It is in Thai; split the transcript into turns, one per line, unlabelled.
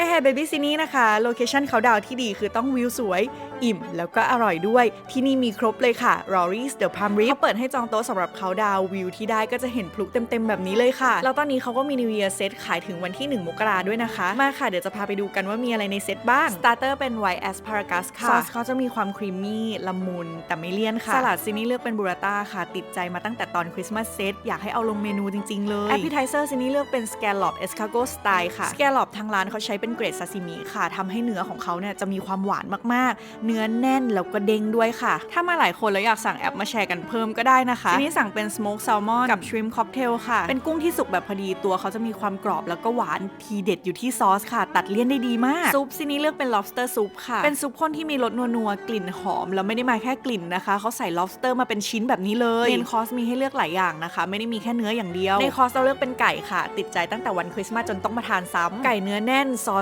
ฮ้เฮ้เบบี้ซินี่นะคะ โลเคชั่นเขาดาวน์ที่ดีคือต้องวิวสวย อิ่ม แล้วก็อร่อยด้วย ที่นี่มีครบเลยค่ะ r o r i s The Palm Reef เขาเปิดให้จองโต๊ะสำหรับเขาดาวน์วิวที่ได้ก็จะเห็นพลุเต็มๆ แบบนี้เลยค่ะ แล้วตอนนี้เขาก็มี New Year Set ขายถึงวันที่ 1 มกราด้วยนะคะ มาค่ะ เดี๋ยวจะพาไปดูกันว่ามีอะไรในเซตบ้างสตาร์เตอร์เป็น White Asparagus ค่ะซอสเขาจะมีความครีมมี่ละมุนแต่ไม่เลี่ยนค่ะสลัดซินี่เลือกเป็นบูราต้าค่ะ ติดใจมาตั้งแต่ตอนคริสต์มาสเซตอยากให้เอาลงเมนูจริงๆเลย Appetizer ซินี่เลือกเป็น Scallop Escargot Style ค่ะ Scallop ทางร้านเขาใช้เป็นเกรดซาซิมิค่ะทำให้เนื้อของเขาเนี่ยจะมีความหวานมากๆ เนื้อแน่นแล้วก็เด้งด้วยค่ะ ถ้ามาหลายคนแล้วอยากสั่งแอปมาแชร์กันเพิ่มก็ได้นะคะทีนี้สั่งเป็น Smoke Salmon กับ Shrimp Cocktail ค่ะ เป็นกุ้งที่สุกแบบพอดีตัวเขาจะมีความกรอบแล้วก็หวานทีเด็ดอยู่ที่ซอสค่ะ ตัดเลี่ยนได้ดีมากซุปซินี่เลือกเป็น lobster soup ค่ะ เป็นซุปข้นที่มีรสนัวๆกลิ่นหอม แล้วไม่ได้มาแค่กลิ่นนะคะเขาใส่ lobster มาเป็นชิ้นแบบนี้เลยเมนคอสมีให้เลือกหลายอย่างนะคะ ไม่ได้มีแค่เนื้ออย่างเดียวในคอสเราเลือกเป็นไก่ค่ะ ติดใจตั้งแต่วันคริสต์มาสจนต้องมาทานซ้ำไก่เนื้อแน่นซอส